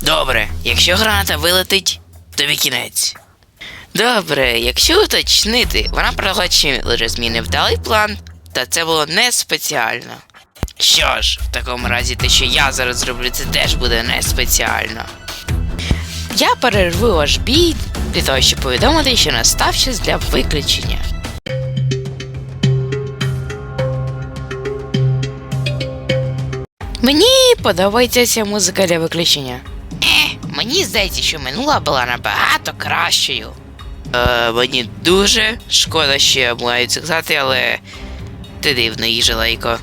Добре, якщо граната вилетить, тобі кінець. Добре, якщо уточнити, вона проглочила зміни вдалий план, та це було не спеціально. Що ж, в такому разі те, що я зараз зроблю, це теж буде не спеціально. Я перерву ваш бій для того, щоб повідомити, що настав час для виключення. Мені подобається ця музика для виключення. Е, мені здається, що минула була набагато кращою. Е, мені дуже шкода, що я маю це казати, але ти дивно, їжелейко.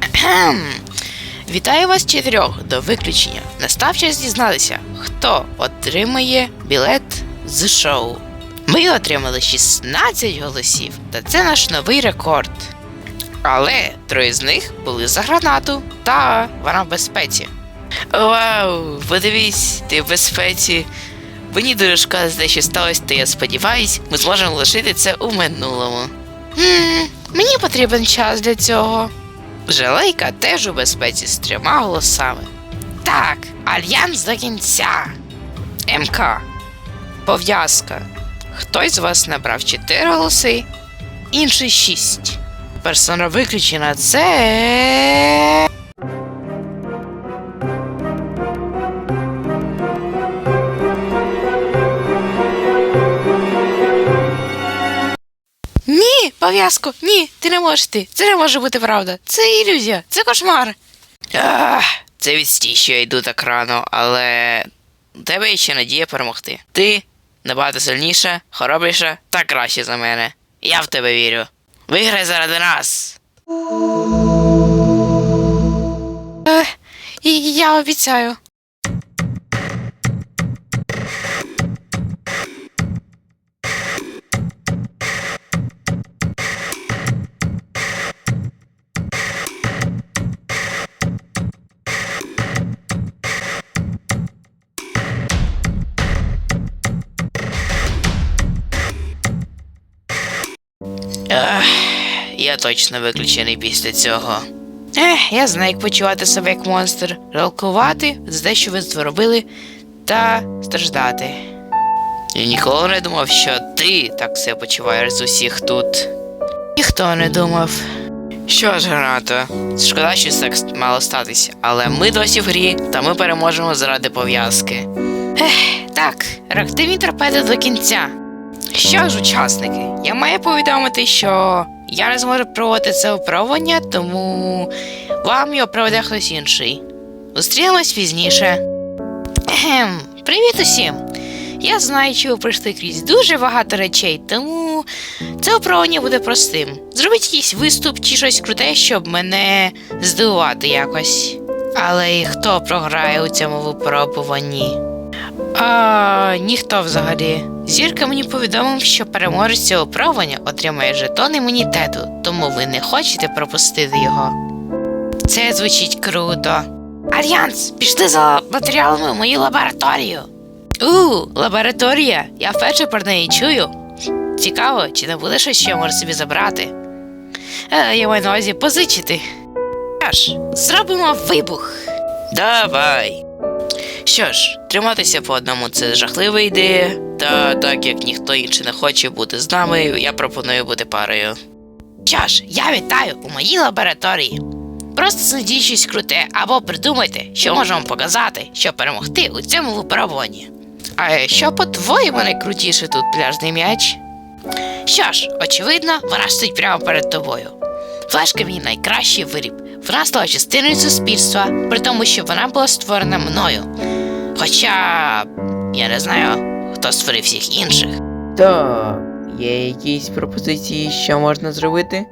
Кхем. Вітаю вас чотирьох до виключення. Настав час дізнатися, хто отримає білет з шоу. Ми отримали 16 голосів, та це наш новий рекорд. Але троє з них були за гранату, та вона в безпеці. Вау, подивись, ти в безпеці. Мені дуже шкода за те, що сталося, та я сподіваюсь, ми зможемо лишити це у минулому. Хм, мені потрібен час для цього. Желейка теж у безпеці з трьома голосами. Так, альянс до кінця. МК. Пов'язка. Хтось з вас набрав 4 голоси, інший 6. Персона виключена це. Пов'язку, ні, ти не можеш ти. Це не може бути правда. Це ілюзія, це кошмар. Ах, це відстій, що я йду так рано, але у тебе є ще надія перемогти. Ти набагато сильніша, хоробріша та краще за мене. Я в тебе вірю. Виграй заради нас. Е, я обіцяю. Ех, я точно виключений після цього. Ех, я знаю, як почувати себе як монстр, жалкувати за те, що ви зробили, та страждати. Я ніколи не думав, що ти так себе почуваєш з усіх тут. Ніхто не думав. Що ж, Граната, шкода, що секс мало статися, але ми досі в грі, та ми переможемо заради пов'язки. Ех, так, реактивні торпеди до кінця. Що ж, учасники, я маю повідомити, що я не зможу проводити це випробування, тому вам його проведе хтось інший. Зустрінемось пізніше. Ехем, привіт усім! Я знаю, що ви пройшли крізь дуже багато речей, тому це випробування буде простим. Зробіть якийсь виступ чи щось круте, щоб мене здивувати якось. Але і хто програє у цьому випробуванні? А, ніхто взагалі. Зірка мені повідомив, що переможець цього випробування отримає жетон імунітету, тому ви не хочете пропустити його. Це звучить круто. Альянс, пішли за матеріалами в мою лабораторію. У, лабораторія. Я вперше про неї чую. Цікаво, чи не буде щось, що я можу собі забрати. Е, я маю на увазі позичити. Що ж, зробимо вибух. Давай. Що ж, триматися по одному це жахлива ідея, та так як ніхто інший не хоче бути з нами, я пропоную бути парою. Що ж, я вітаю у моїй лабораторії. Просто знайдіть щось круте або придумайте, що можемо показати, щоб перемогти у цьому випробуванні. А що по-твоєму найкрутіше тут пляжний м'яч? Що ж, очевидно, вона стоїть прямо перед тобою. Флешка мій найкращий виріб. Вона стала частиною суспільства, при тому, що вона була створена мною. Хоча я не знаю, хто створив всіх інших. Так, є якісь пропозиції, що можна зробити?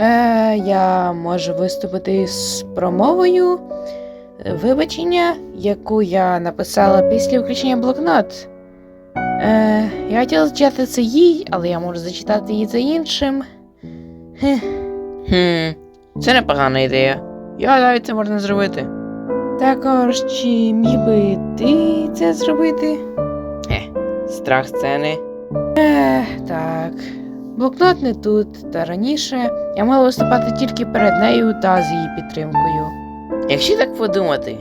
Е, я можу виступити з промовою вибачення, яку я написала після включення блокнот. Е, я хотіла зачитати це їй, але я можу зачитати її за іншим. Хех. Хм, це непогана ідея. Я гадаю, це можна зробити. Також чи міг би ти це зробити? Е, Страх сцени. Ех, так. Блокнот не тут, та раніше я мала виступати тільки перед нею та з її підтримкою. Якщо так подумати,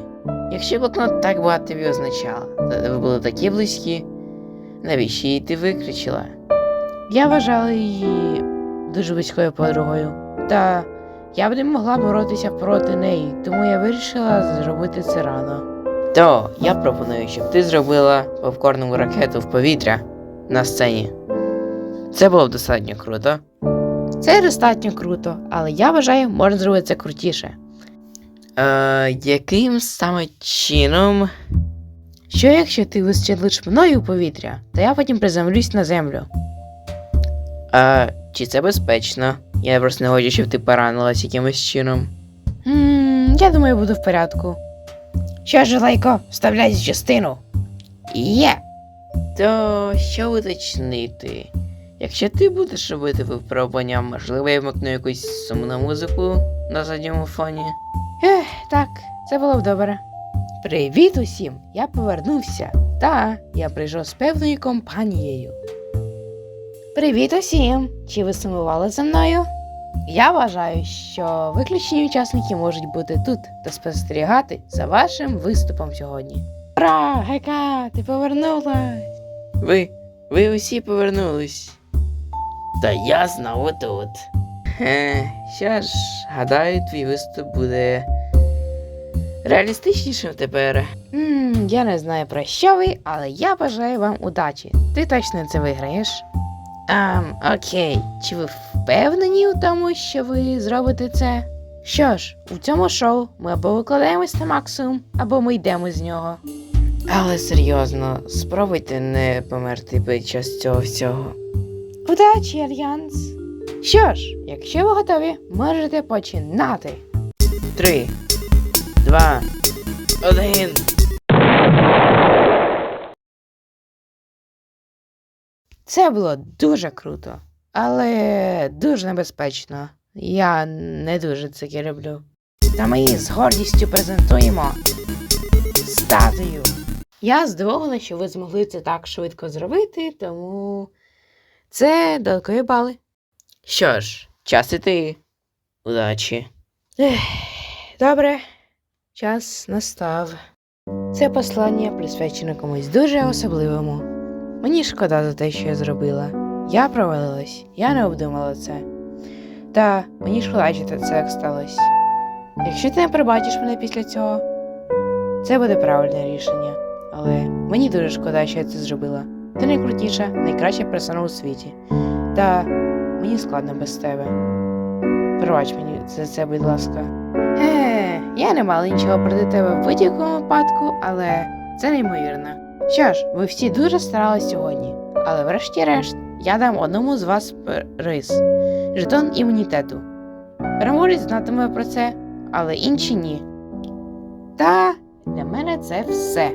Якщо блокнот так багато тобі означала, то ви були такі близькі, навіщо її ти викричила? Я вважала її дуже близькою подругою. Та я б не могла боротися проти неї, тому я вирішила зробити це рано. То я пропоную, щоб ти зробила попкорнову ракету в повітря на сцені. Це було б достатньо круто. Це достатньо круто, але я вважаю, можна зробити це крутіше. Е, яким саме чином? Що якщо ти вистрілиш мною у повітря, то я потім приземлюсь на землю. Е, чи це безпечно? Я просто не хочу, щоб ти поранилась якимось чином. Ммм, я думаю, буду в порядку. Що ж, лайко, вставляй з частину. Є! То що уточнити? Якщо ти будеш робити випробування, можливо, я вмикну якусь сумну музику на задньому фоні. Ех, так, це було б добре. Привіт усім! Я повернувся. Та я прийшов з певною компанією. Привіт усім! Чи ви сумували за мною? Я вважаю, що виключені учасники можуть бути тут та спостерігати за вашим виступом сьогодні. Ура, Гека, ти повернулась! Ви, ви усі повернулись. Та я знову тут. Хе, що ж, гадаю, твій виступ буде реалістичнішим тепер. Ммм, я не знаю про що ви, але я бажаю вам удачі. Ти точно це виграєш. Ем, окей, чи ви впевнені у тому, що ви зробите це? Що ж, у цьому шоу ми або викладаємось на максимум, або ми йдемо з нього. Але серйозно, спробуйте не померти під час цього всього. Удачі, Альянс! Що ж, якщо ви готові, можете починати. Три, два, один. Це було дуже круто, але дуже небезпечно. Я не дуже це люблю. Та ми з гордістю презентуємо статую. Я здивована, що ви змогли це так швидко зробити, тому це додаткові бали. Що ж, час іти. Удачі. Ех, добре, час настав. Це послання присвячене комусь дуже особливому. Мені шкода за те, що я зробила. Я провалилась, я не обдумала це. Та мені шкода, що це так сталося. Якщо ти не пробачиш мене після цього, це буде правильне рішення. Але мені дуже шкода, що я це зробила. Ти найкрутіша, найкраща персона у світі. Та мені складно без тебе. Пробач мені за це, будь ласка. Е, я не мала нічого проти тебе в будь-якому випадку, але це неймовірно. Що ж, ви всі дуже старались сьогодні, але врешті-решт я дам одному з вас приз жетон імунітету. Переможець знатиме про це, але інші ні. Та для мене це все.